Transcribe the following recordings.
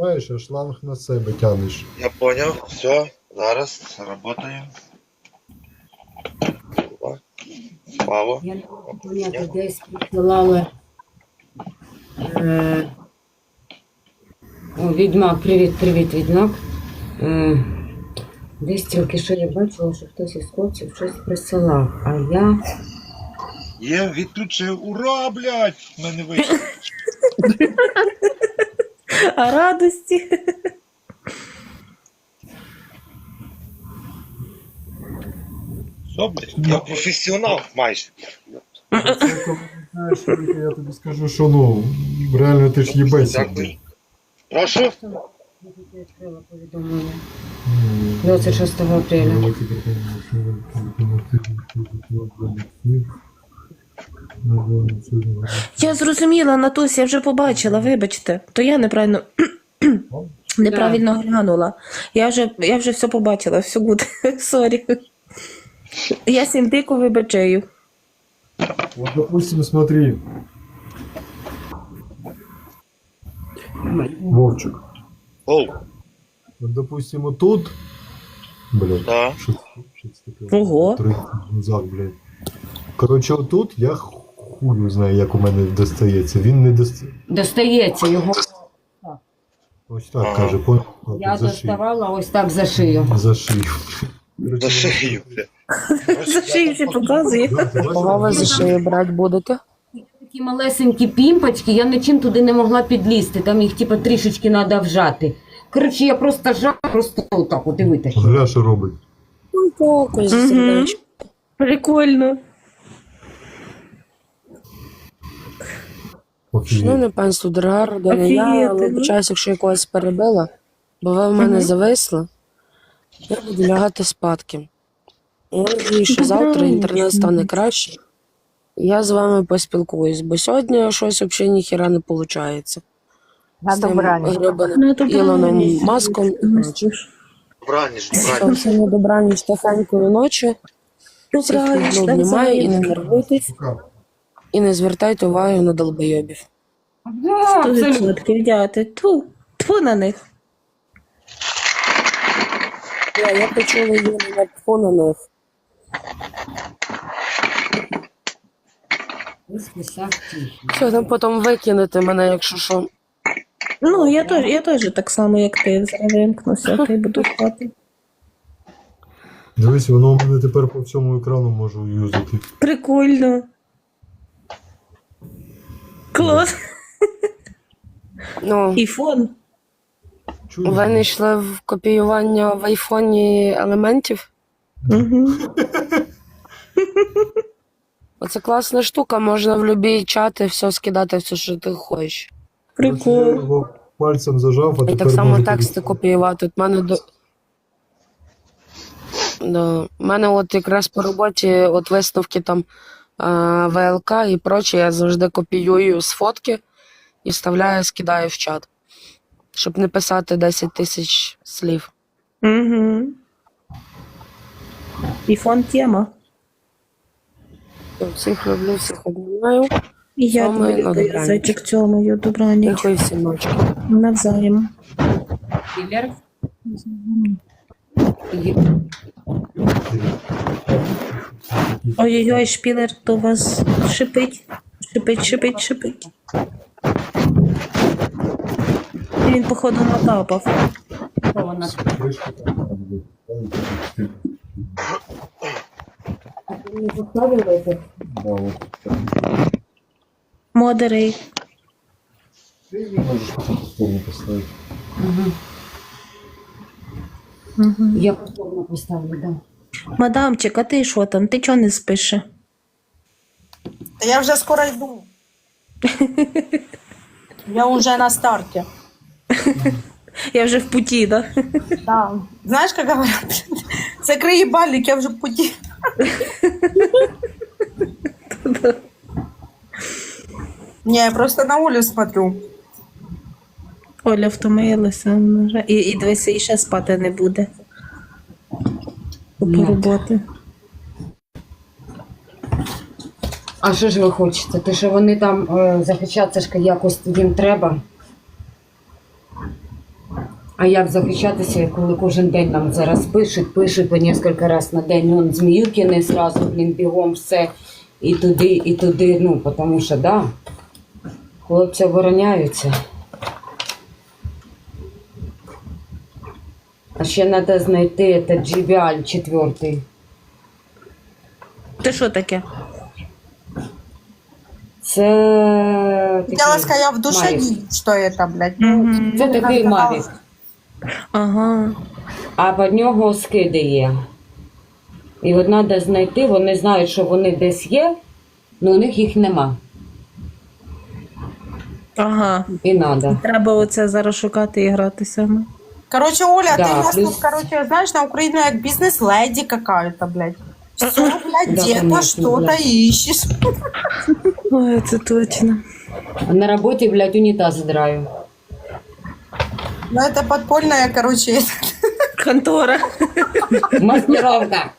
Знаєш, а шланг на себе тянеш. Я понял, все, зараз работаем. Павло. Я не можу поняти, десь присилали. Е, о, відьмак, привіт, привіт, відьмак. Е, десь тільки що я бачила, що хтось із хлопців щось присилав, а я. Є, відключив. Ура, блядь! В Мене вийшло. А радості. Що, блядь? Я професіонал майже. Знаєш, я тобі скажу, що ну, реально ти ж їбейся. Дякую. Прошу. Я тільки відкрила повідомлення. 26 апреля. Я зрозуміла, Натусь, я вже побачила, вибачте. То я неправильно неправильно глянула. Я вже, я вже все побачила, все гуд. Сорі. Я сіндику вибачаю. Вот, допустим, смотри. Вовчик. Оу, Вот, допустим, вот тут. Блядь. да. Це таке? Ого. Три назад, блядь. Коротше, отут я хую знаю, як у мене достається. Він не достає. Достається його. Ось так каже, понял? Я за шию. доставала ось так за шию. За шию. За шию. За шию ще показує. Кого ви за шию брати будете? Такі малесенькі пімпочки, я нічим туди не могла підлізти, там їх типу трішечки треба вжати. Коротше, я просто жала, просто отак от і витащила. Гля, що робить? Фокус, Мгм. Прикольно. Шановне панство, дорога родина, я Офігеть, ну. вибачаюся, якщо я когось перебила, бо ви в мене зависли. Я буду лягати спадки. Я надію, що завтра інтернет стане краще. Я з вами поспілкуюсь, бо сьогодні щось взагалі ніхіра не виходить. На добраніч. Ну, добраніч. Ілоном Маском. Добраніч, Все, добраніч. всім добраніч, тихенької ночі. Всіх обнімаю і не нервуйтесь, і не звертайте увагу на долбойобів. Да, Сто відсотків, дяти. Ту, ту на них. Я, я почула її на тьфу на них. Все, там потім викинете мене, якщо що. Ну, я теж, я теж так само, як ти. Зараз вимкнуся, й буду спати. Дивись, воно у мене тепер по всьому екрану можу юзати. Прикольно. Клас. Ну, І фон. Чую. ви йшли в копіювання в айфоні елементів. Угу. Оце класна штука, можна в любі чати все скидати, все, що ти хочеш. Прикол. його пальцем зажав, а І тепер так само можу тексти копіювати. От мене до. Да. У мене от якраз по роботі от висновки там е, ВЛК і проче, я завжди копіюю з фотки і вставляю, скидаю в чат, щоб не писати 10 тисяч слів. Угу. І фон тема. Всіх люблю, всіх обнімаю. І я Цьомаю тебе на люблю, добраніч. зайчик цьомою, добраніч. Тихої всім ночі. Навзаєм. Кілер. Ой-ой-ой, шпілер, то вас шипить. Шипить, шипить, шипить. Він, походу, натапав. Модерей. Ти не можеш повторно поставити. Угу. Угу. Я повторно поставлю, да. Мадамчик, а ти що там? Ти чого не спиш? я вже скоро йду. Я вже на старті. Я вже в путі, да? Да. Знаешь, как говорят? Закрой ебальник, я вже в пути. Не, я просто на Олю смотрю. Оля втомилася. вона вже- І, і дивися, і ще спати не буде. По роботи. А що ж ви хочете? Те, що вони там е, захищатися якось їм треба. А як захищатися, коли кожен день нам зараз пишуть, пишуть по кілька разів на день, ну, Зміюкіни зразу, блін, бігом все, і туди, і туди, ну, тому що, да, хлопці обороняються. А ще треба знайти этот GBL четвертий. Ти що таке? Це Я сказала, в душе Мавік. что это, блядь. Мгм. Це такий Мавік. Ага. А під нього скиди є. І от треба знайти, вони знають, що вони десь є, але у них їх нема. Ага. І треба. Треба оце зараз шукати і грати саме. Короче, Оля, Да, ты нас плюс- тут, короче, знаешь, на Украину как бизнес-леди какая-то, блядь. Все, блядь, Да, где-то конечно, что-то блядь. ищешь. Ой, це точно. А на роботі, блядь, унітаз драю. Ну, это подпольная, короче, Контора. Маскировка.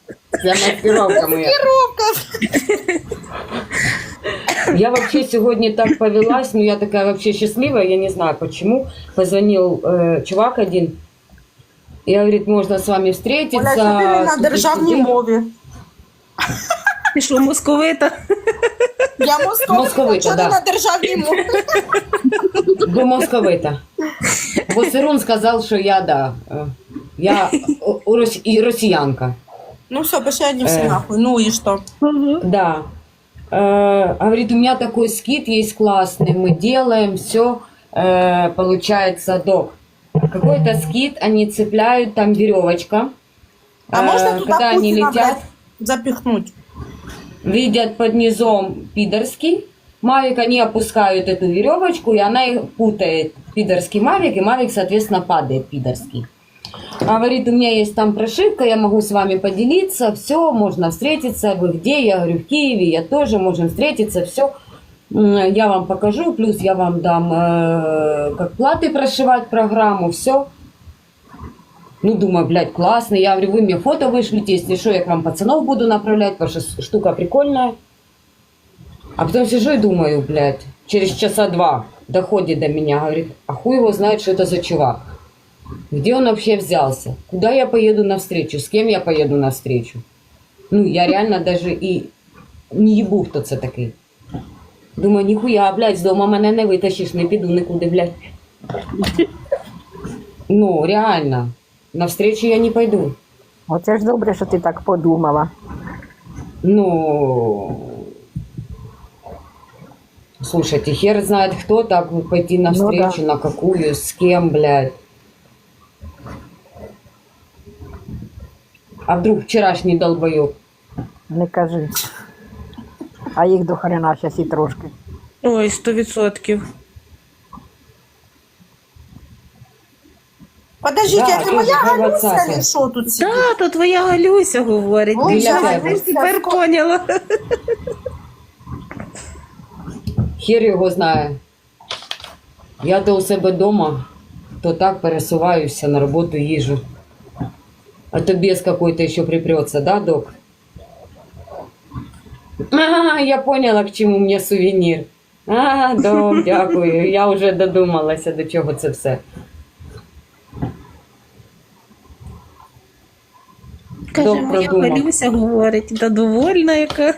Це маскировка моя. Я вообще сегодня так повелась, ну я такая вообще счастливая, я не знаю почему. Позвонил э, чувак один, и говорит, можно с вами встретиться. Оля, що ти не на туди-сюди. державній мові? Ти що, московита? Я московита, Московита, що да. ти на державній мові? Бо московита. Бо Сирун сказав, що я, да, е, я о- о- рос- і росіянка. Ну все, пошли они все Э. нахуй. Ну и что? Да. Э, говорит, у меня такой скид есть классный, мы делаем все, получается, док. Какой-то скид, они цепляют, там веревочка. А Э, можно туда когда они Путина, летят, блядь, запихнуть? видят под низом пидорский, Мавик, они опускают эту веревочку, и она их путает, пидорский Мавик, и Мавик, соответственно, падает пидорский. Говорит, у меня есть там прошивка, я могу с вами поделиться, все, можно встретиться, вы где? Я говорю, в Киеве, я тоже, можем встретиться, все. Я вам покажу, плюс я вам дам, э, как платы прошивать программу, все. Ну, думаю, блядь, классно. Я говорю, вы мне фото вышлите, если что, я к вам пацанов буду направлять, потому что с- штука прикольная. А потом сижу и думаю, блядь, через часа два доходит до меня, говорит, а хуй его знает, что это за чувак. Где он вообще взялся? Куда я поеду навстречу? С кем я поеду навстречу? Ну, я реально даже и не їбу, хто це такий. Думаю, ніхуя, блядь, з дома мене не витащиш, не піду нікуди, блядь. Ну, реально. Навстречу я не пойду. Оце ж добре, що ти так подумала. Ну, слушайте, хер знает кто так пойти навстречу, на какую, с кем, блядь. А вдруг вчорашній долбоёб? Не кажи. А їх до хрена щас і трошки. Ой, сто відсотків. Подождите, Да, это и моя уже Галюся двадцатая. или что тут сидит? Та, то твоя Галюся говорить. Ой, я Галюся, тепер поняла. Хер його знає. Я то у себе вдома, то так пересуваюся на роботу їжу. А то без какой-то еще припрется, да, док? А, я поняла, к чому мені сувенір. А, док, дякую. Я вже додумалася, до чого це все. Каже, моя. Галюся говорить, та довольна яка.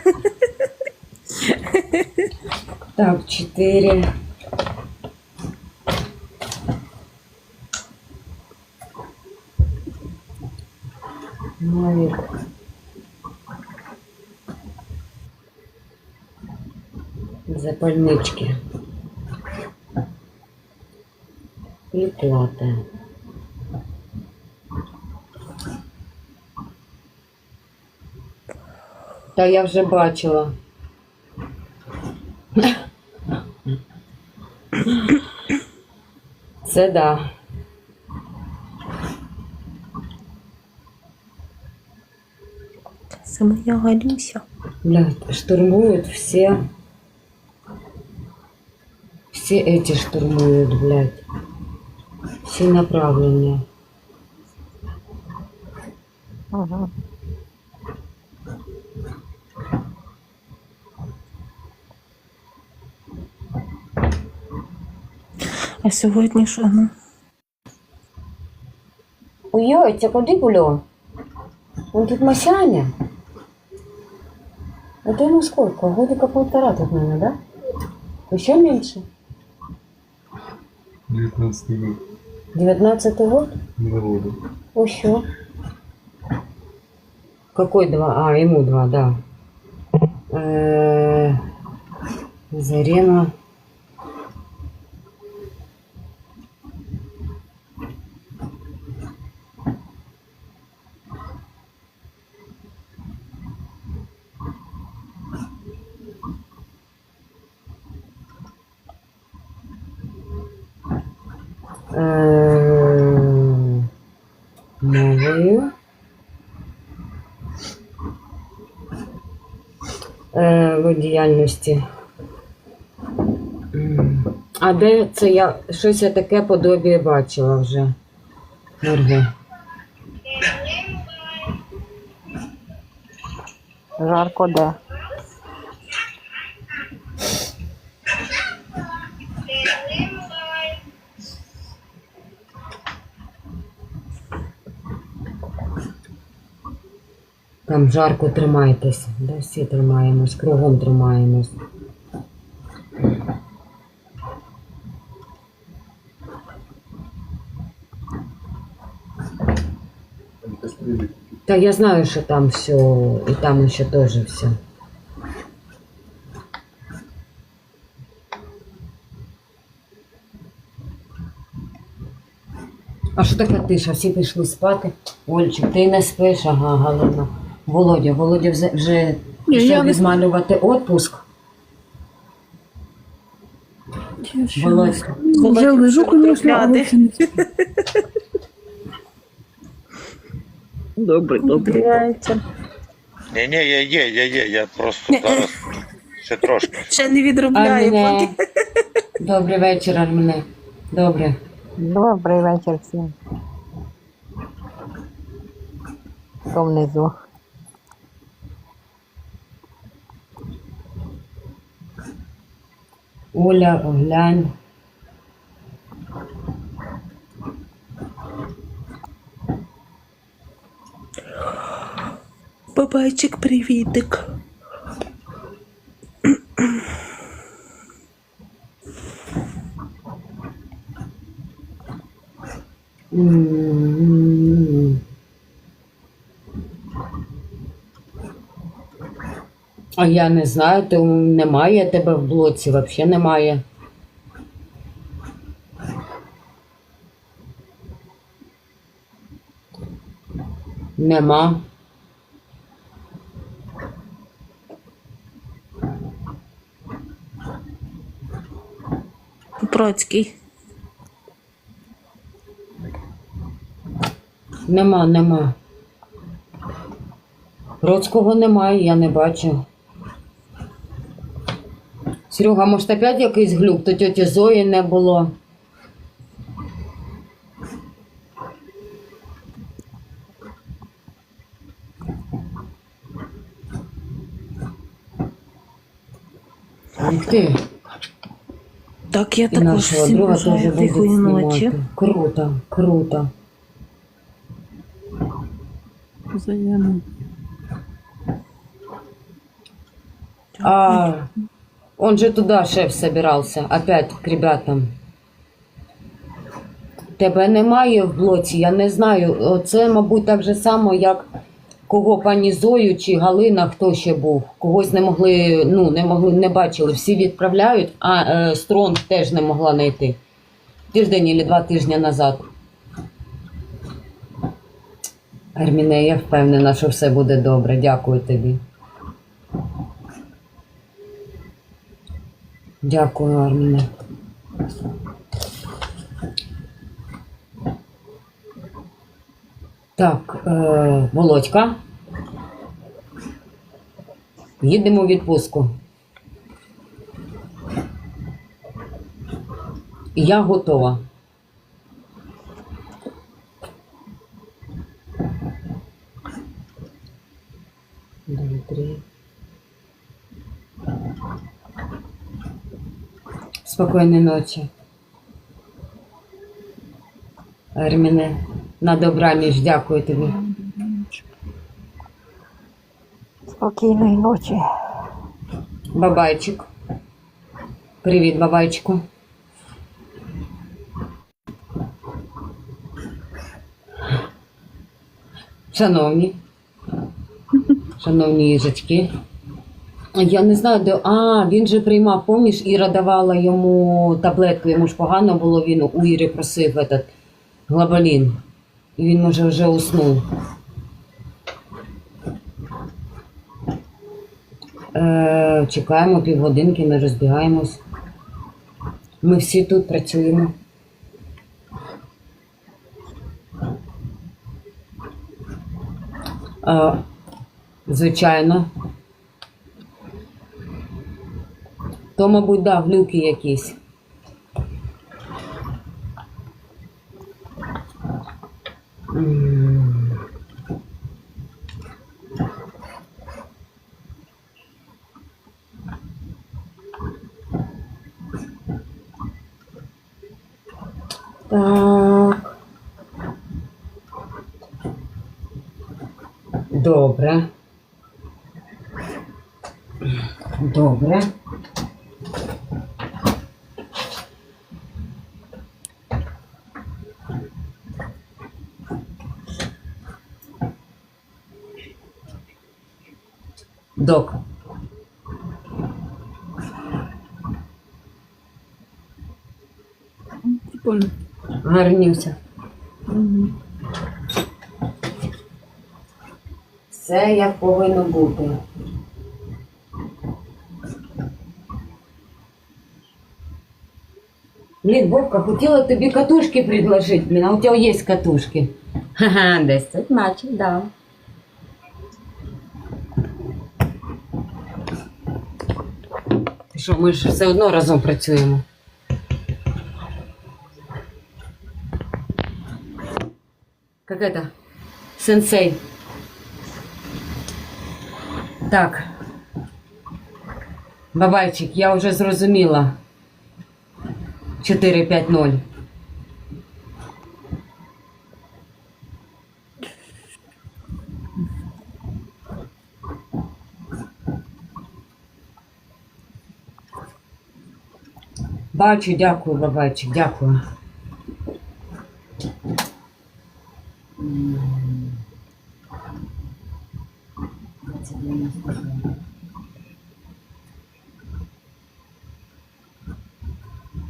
Так, чотири. Мавік. Запальнички. І плата. Та я вже бачила. Це да. Це моя Галюся. Блядь, штурмуют все. Все эти штурмуют, блядь. Все направления. Угу. А сьогодні що? Ну? Ой, це куди було? Он тут Масяня. Это ему сколько? Годика полтора тут, наверное, да? Еще меньше? 19 год. 19 год? Не воду. Еще. Какой два? А, ему два, да. Э, Зарема. В А де це я щось я таке подобіє бачила вже. Норве. Жарко де? Там жарко тримайтесь. Да, всі тримаємось, кругом тримаємось. Та я знаю, що там все, і там ще теж все. А що таке тиша? Всі пішли спати. Ольчик, ти не спиш, ага, Галина. Володя, Володя вже, вже Ні, пішов я не відмалювати отпуск. Володька. Вже лежу, звісно, Добре, добре. Ні, ні, я є, я є, я просто зараз ще трошки. Ще не відробляє. Добрий вечір, Арміне. Добре. Добрий вечір всім. Хто внизу? Оля, глянь. Бабайчик, привітик. М. А я не знаю, то немає тебе в блоці, взагалі немає. Нема. Процький. Нема, нема. Роцького немає, я не бачу. Серега, може опять якийсь глюк, то тьоті Зої не було. Ух ти. Так, я І також нашого всім друга бажаю буде тихої ночі. знімати. Круто, круто. Взаємно. А он же туда шеф собирался, опять к ребятам. Тебе немає в блоці, я не знаю. Це, мабуть, так же само, як кого пані Зою чи Галина, хто ще був. Когось не могли, ну, не могли, не бачили. Всі відправляють, а е, Стронг теж не могла знайти. Тиждень або два тижні назад. Арміне, я впевнена, що все буде добре. Дякую тобі. Дякую, Арміне. Так, е, Володька. Їдемо у відпустку. Я готова. Два, три. Спокойной ночи. Армине. На добраніч, дякую тобі. Спокійної ночі. Бабайчик. Привіт, бабайчику. Шановні. Шановні їжачки. Я не знаю, де. А, він же приймав, помніш, Іра давала йому таблетку, йому ж погано було, він у Іри просив этот глобалін. І він може вже уснув. Е, чекаємо півгодинки, ми розбігаємось. Ми всі тут працюємо. Е, звичайно. То, мабуть, да, глюки якісь. Так. Добре. Добре. Док. Прикольно. Гарнівся. Все як повинно бути. Блін, Вовка, хотіла тобі катушки предложити, блін, а у тебе є катушки. Ха-ха, 10 матчів, да. Ти що, ми ж все одно разом працюємо. Это? Сенсей. Так. Бабайчик, я вже зрозуміла. 4-5-0. Бачу, дякую, бабайчик, дякую.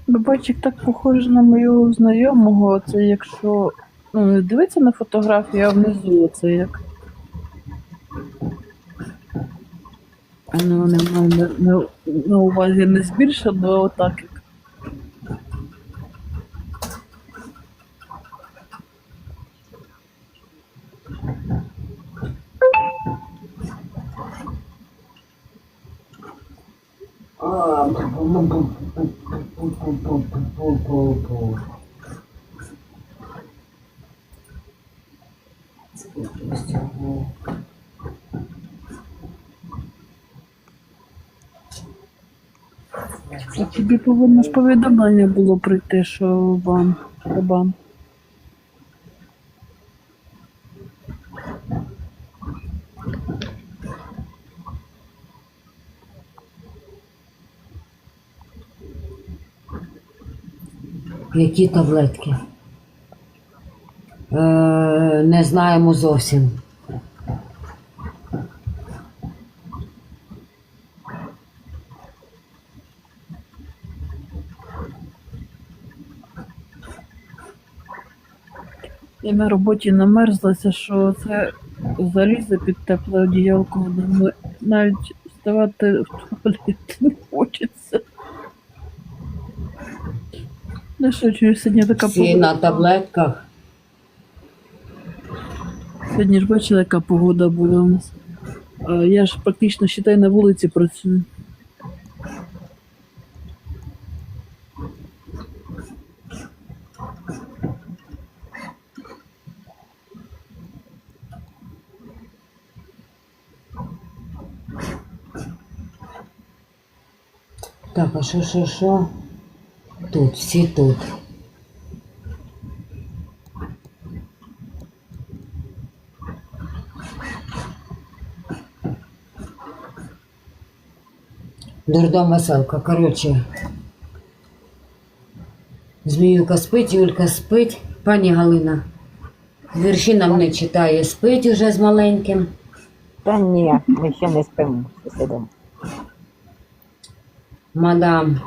Бабачик так похожий на мою знайомого. Це якщо ну, не дивиться на фотографію, а внизу це як. А ну, не мав на, на увазі не збільшено, а отак А тобі повинно ж повідомлення було прийти, що бан. Бан. Які таблетки? Е, не знаємо зовсім. На роботі намерзлася, що це залізе під тепле одіялко, навіть вставати в туалет не хочеться. Ну що, чую, сьогодні така Всі погода. на таблетках. Сьогодні ж бачила, яка погода була у нас. Я ж практично считай на вулиці працюю. Шо-шо-шо. Тут, всі тут. Дурдом веселка. короче. Зміюка спить, Юлька спить, пані Галина. Вірші нам не читає, спить уже з маленьким. Та ні, ми ще не спимо, сидимо. Мадам.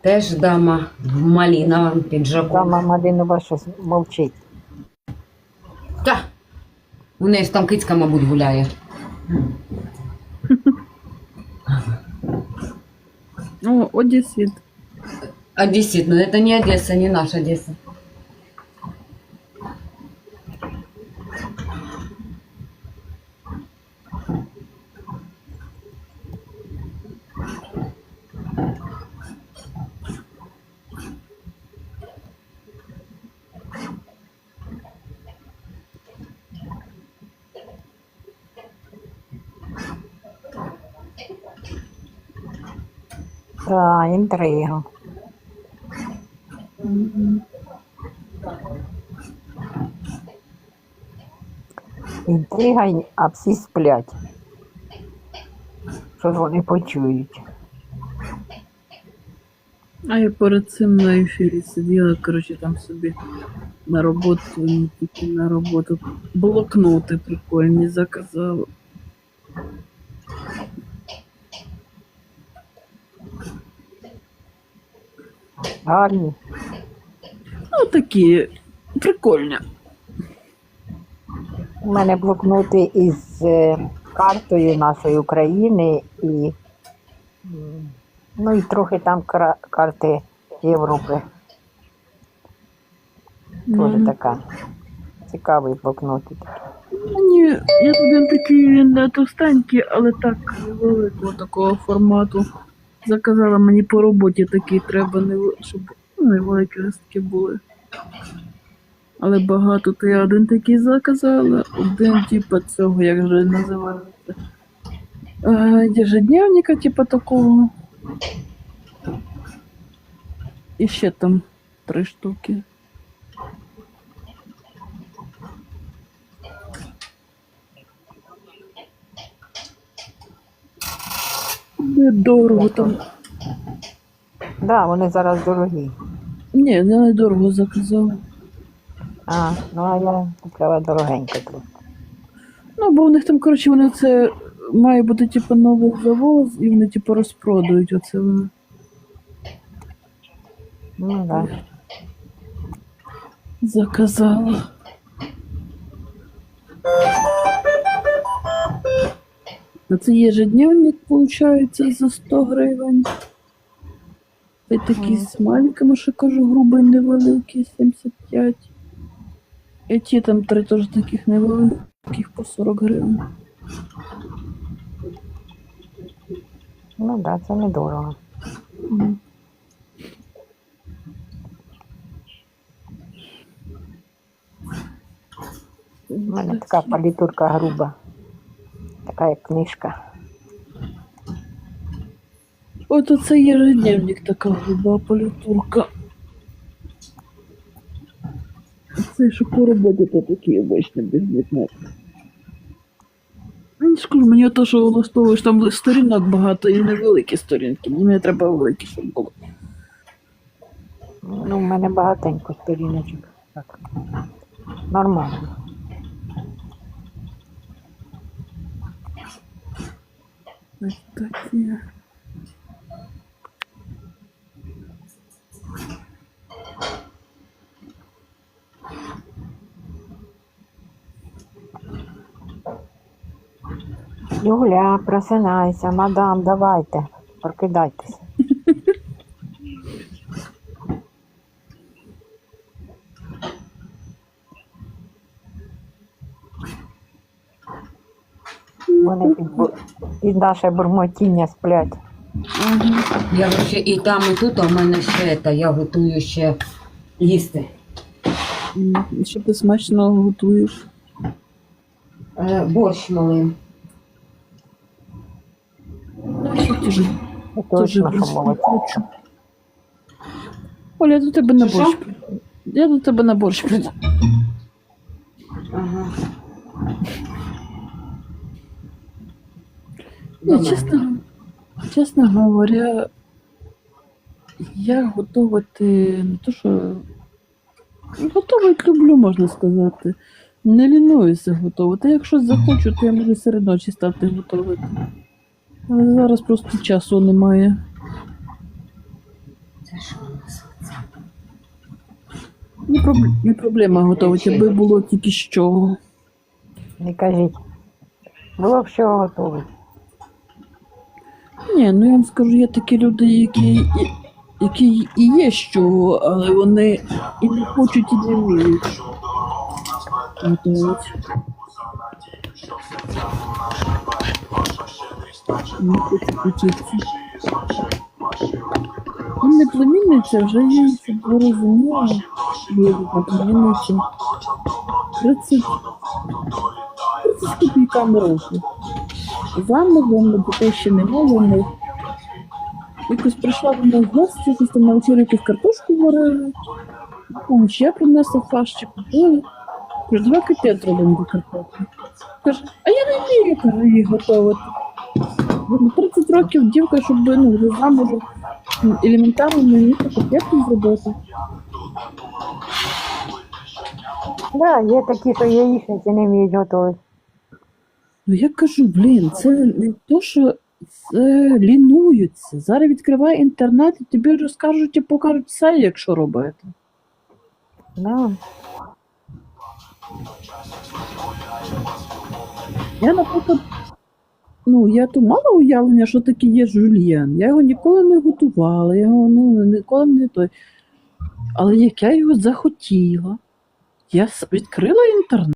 Теж дама в маліновому піджаку. Та мама Динова щось мовчить. Та. У неї ж там кицька, мабуть, гуляє. О, Одесит. Одессит, но это не Одесса, не наша Одесса. Та, інтрига. Інтрига, а всі сплять. Що ж вони почують? А я перед цим на ефірі сиділа, коротше, там собі на роботу, тільки на роботу. Блокноти прикольні заказала. Гарні. Ну, такі прикольні. У мене блокноти із е, картою нашої України і, ну, і трохи там карти Європи. Теж Ну, така. Цікавий блокнотик. Ні, я один такий він не товстенький, але так великого такого формату. Заказала мені по роботі такий треба, не щоб ну, невеликі листки були. Але багато, то я один такий заказала, один, типу, цього, як же називається. Єжедневника, Ежедневника, типу такого. І ще там три штуки. Недорого там. Так, да, вони зараз дорогі. Ні, я недорого заказала. А, ну а я купляла дорогенько трохи. Ну, бо у них там, коротше, вони це має бути типу новий завоз, і вони типу розпродають оце вони. Ну так. Да. Заказала. А це ежедневник, виходить, за 100 гривень. Й такий з мальками, що кажу, грубий невеликий, 75. І ті там три теж таких невеликих по 40 гривень. Ну так, да, це недорого. Мгм. У мене така палітурка груба. Така як книжка. От оце ежедневник така груба політурка. Це що по роботі то такі обичні безмітні. Ну, ж кажу, мені то, що влаштовуєш там сторінок багато і невеликі сторінки. Мені треба великі, щоб було. Ну, в мене багатенько сторіночок. Так. Нормально. Такі. Юля, просинайся, мадам, давайте, прокидайтеся. Вони під, бу- під наше бурмотіння сплять. Я вообще і там, і тут, а в мене ще це, я готую ще їсти. М, Що ти смачно готуєш? Е, борщ малим. Ну, що ти Це Тоже точно, що молодці. хочу. Оля, я до тебе на Що? борщ. прийду. Я до тебе на борщ прийду. Давай. чесно. Чесно говоря, я готувати не то, що готувати люблю, можна сказати. Не лінуюся готувати. Якщо захочу, то я можу серед ночі стати готувати. Але зараз просто часу немає. Не, проб... не проблема готувати, аби було тільки що. Не кажіть. Було б що готове. Ні, ну я вам скажу, є такі люди, які, які і є що, але вони і не хочуть, і не вміють. Готовить. Не хочуть вчитися. Мене племінниця вже є, є одна племінниця. 30, 30 з копійками років. Замовом, дітей ще немає. Вони якось прийшла до нас в гості, якось там на вечерю якусь картошку варили. Потім ще принесла фарш чи купили. Кажу, давай капець зробимо до картоплі. Каже, а я не вмію каже, її готувати. Ну, 30 років дівка, щоб ну, вже замужем елементарно не вміти капець зробити. Да, є такі, що яєчниці не вміють готувати. Ну я кажу, блін, це не то, що це лінуються. Зараз відкривай інтернет і тобі розкажуть і покажуть все, якщо робити. Да. Я, наприклад, ну, я то мала уявлення, що таке є жульєн. Я його ніколи не готувала, я його ну, ніколи не той. Але як я його захотіла, я відкрила інтернет.